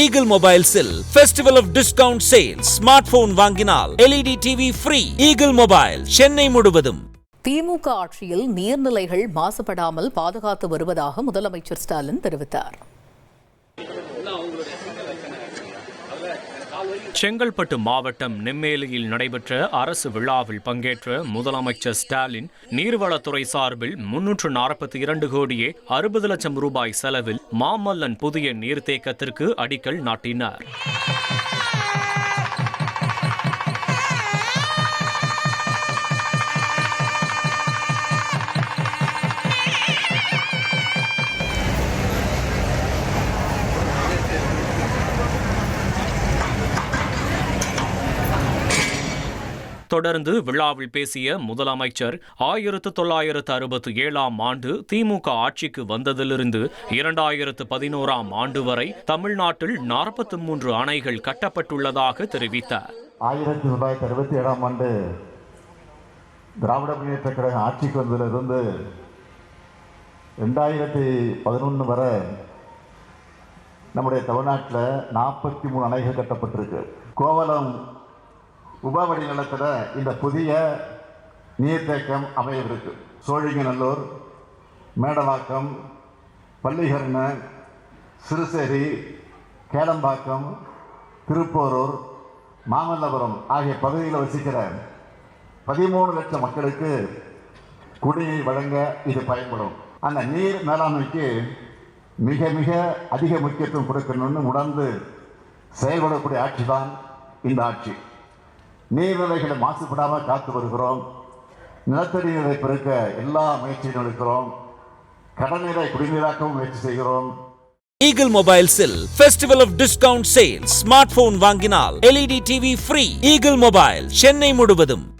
Eagle மொபைல்ஸில் festival of discount sale smart phone வாங்கினால் LED TV free Eagle mobile Chennai முழுவதும். திமுக ஆட்சியில் நீர்நிலைகள் மாசுபடாமல் பாதுகாத்து வருவதாக முதலமைச்சர் ஸ்டாலின் தெரிவித்தார். செங்கல்பட்டு மாவட்டம் நெம்மேலியில் நடைபெற்ற அரசு விழாவில் பங்கேற்ற முதலமைச்சர் ஸ்டாலின் நீர்வளத்துறை சார்பில் முன்னூற்று நாற்பத்தி இரண்டு கோடியே அறுபது லட்சம் ரூபாய் செலவில் மாமல்லன் புதிய நீர்த்தேக்கத்திற்கு அடிக்கல் நாட்டினார். தொடர்ந்து விழாவில் பேசிய முதலமைச்சர் ஆயிரத்து தொள்ளாயிரத்து அறுபத்தி ஏழாம் ஆண்டு திமுக ஆட்சிக்கு வந்ததிலிருந்து இரண்டாயிரத்து பதினோராம் ஆண்டு வரை தமிழ்நாட்டில் நாற்பத்தி மூன்று அணைகள் கட்டப்பட்டுள்ளதாக தெரிவித்தார். ஆயிரத்தி தொள்ளாயிரத்தி அறுபத்தி ஏழாம் ஆண்டு திராவிட முன்னேற்ற கழகம் ஆட்சிக்கு வந்ததிலிருந்து ரெண்டாயிரத்தி பதினொன்று வரை நம்முடைய தமிழ்நாட்டில் நாற்பத்தி மூணு அணைகள் கட்டப்பட்டிருக்கு. கோவலம் உபவடி நிலத்தில் இந்த புதிய நீர்த்தேக்கம் அமையவிருக்கு. சோழிங்கநல்லூர் மேடவாக்கம் பள்ளிகரண சிறுசேரி கேளம்பாக்கம் திருப்போரூர் மாமல்லபுரம் ஆகிய பகுதியில் வசிக்கிற பதிமூணு லட்சம் மக்களுக்கு குடிநீர் வழங்க இது பயன்படும். அந்த நீர் மேலாண்மைக்கு மிக மிக அதிக முக்கியத்துவம் கொடுக்கணும்னு உணர்ந்து செயல்படக்கூடிய ஆட்சி தான் இந்த ஆட்சி. நீர்நிலைகளை மாசுபடாமல் காத்து வருகிறோம். நிலத்தடி நீரை பெருக்க எல்லா முயற்சியும் எடுக்கிறோம் கடல்நீரை குடிநீராக்கவும் முயற்சி செய்கிறோம். Eagle மொபைல்ஸில் festival of discount sale smart phone வாங்கினால் LED TV free Eagle mobile Chennai முழுவதும்.